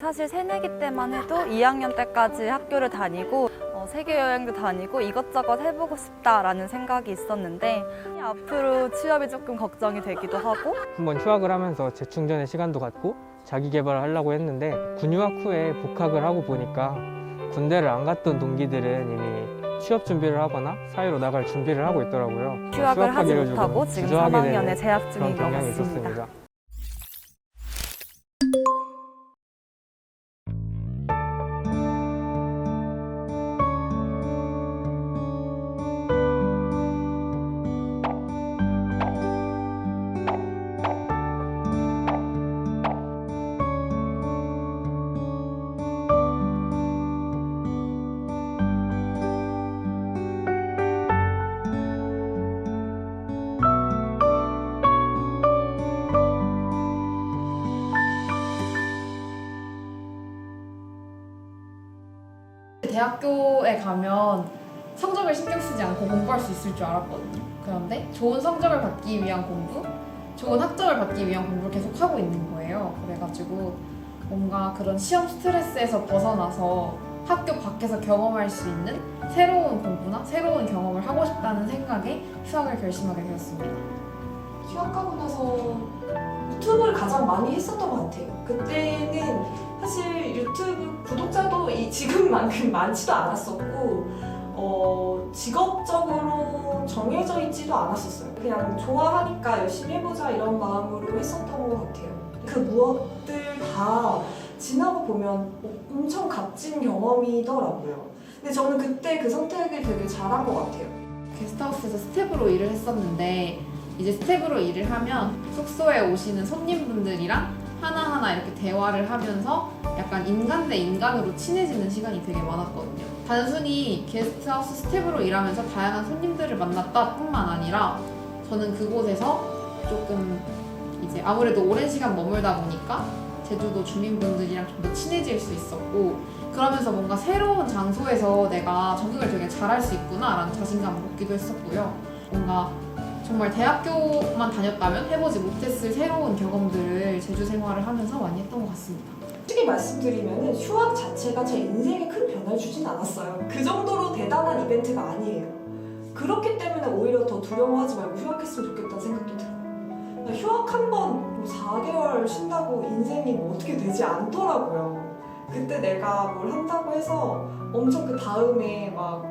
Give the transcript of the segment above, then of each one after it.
사실 새내기 때만 해도 2학년 때까지 학교를 다니고 어, 세계 여행도 다니고 이것저것 해보고 싶다라는 생각이 있었는데 앞으로 취업이 조금 걱정이 되기도 하고 한번 휴학을 하면서 재충전의 시간도 갖고 자기 개발을 하려고 했는데 군유학 후에 복학을 하고 보니까 군대를 안 갔던 동기들은 이미 취업 준비를 하거나 사회로 나갈 준비를 하고 있더라고요. 휴학을 하지 휴학하기를 조금 못하고 지금 주저하게 3학년에 되는 재학 중인 같습니다. 있었습니다. 대학교에 가면 성적을 신경 쓰지 않고 공부할 수 있을 줄 알았거든요. 그런데 좋은 성적을 받기 위한 공부, 좋은 학점을 받기 위한 공부를 계속 하고 있는 거예요. 그래가지고 뭔가 그런 시험 스트레스에서 벗어나서 학교 밖에서 경험할 수 있는 새로운 공부나 새로운 경험을 하고 싶다는 생각에 휴학을 결심하게 되었습니다. 휴학하고 나서 유튜브를 가장 많이 했었던 것 같아요. 그때는 사실 유튜브 구독자도 이 지금만큼 많지도 않았었고, 어, 직업적으로 정해져 있지도 않았었어요. 그냥 좋아하니까 열심히 해보자 이런 마음으로 했었던 것 같아요. 그 무엇들 다 지나고 보면 엄청 값진 경험이더라고요. 근데 저는 그때 그 선택을 되게 잘한 것 같아요. 게스트하우스에서 스텝으로 일을 했었는데 이제 스텝으로 일을 하면 숙소에 오시는 손님분들이랑 하나하나 이렇게 대화를 하면서 약간 인간 대 인간으로 친해지는 시간이 되게 많았거든요. 단순히 게스트하우스 스텝으로 일하면서 다양한 손님들을 만났다 뿐만 아니라 저는 그곳에서 조금 이제 아무래도 오랜 시간 머물다 보니까 제주도 주민분들이랑 좀 더 친해질 수 있었고 그러면서 뭔가 새로운 장소에서 내가 적응을 되게 잘할 수 있구나라는 자신감을 얻기도 했었고요. 뭔가 정말 대학교만 다녔다면 해보지 못했을 새로운 경험들을 제주 생활을 하면서 많이 했던 것 같습니다. 솔직히 말씀드리면 휴학 자체가 제 인생에 큰 변화를 주진 않았어요. 그 정도로 대단한 이벤트가 아니에요. 그렇기 때문에 오히려 더 두려워하지 말고 휴학했으면 좋겠다는 생각도 들어요. 휴학 한 번 4개월 쉰다고 인생이 뭐 어떻게 되지 않더라고요. 그때 내가 뭘 한다고 해서 엄청 그 다음에 막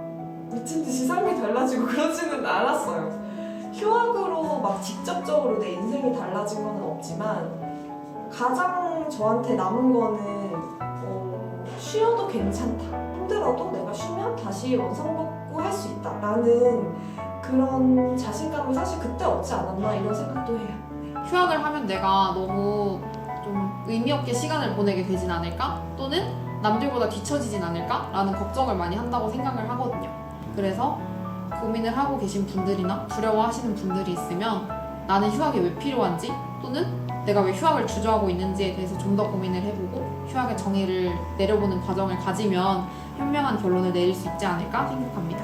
미친 듯이 삶이 달라지고 그러지는 않았어요. 휴학으로 막 직접적으로 내 인생이 달라진 건 없지만 가장 저한테 남은 거는 어, 쉬어도 괜찮다. 힘들어도 내가 쉬면 다시 원상복구 할 수 있다 라는 그런 자신감을 사실 그때 얻지 않았나 이런 생각도 해요. 네. 휴학을 하면 내가 너무 좀 의미 없게 시간을 보내게 되진 않을까? 또는 남들보다 뒤처지진 않을까? 라는 걱정을 많이 한다고 생각을 하거든요. 그래서 고민을 하고 계신 분들이나 두려워하시는 분들이 있으면 나는 휴학이 왜 필요한지 또는 내가 왜 휴학을 주저하고 있는지에 대해서 좀 더 고민을 해보고 휴학의 정의를 내려보는 과정을 가지면 현명한 결론을 내릴 수 있지 않을까 생각합니다.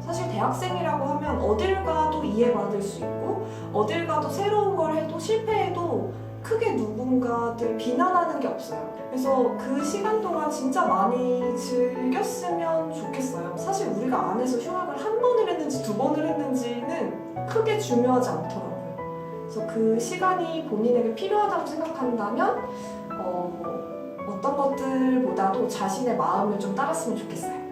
사실 대학생이라고 하면 어딜 가도 이해받을 수 있고 어딜 가도 새로운 걸 해도 실패해도 크게 누군가들 비난하는 게 없어요. 그래서 그 시간 동안 진짜 많이 즐겼으면 좋겠어요. 사실 우리가 안에서 휴학을 한 번을 했는지 두 번을 했는지는 크게 중요하지 않더라고요. 그래서 그 시간이 본인에게 필요하다고 생각한다면 어, 어떤 것들보다도 자신의 마음을 좀 따랐으면 좋겠어요.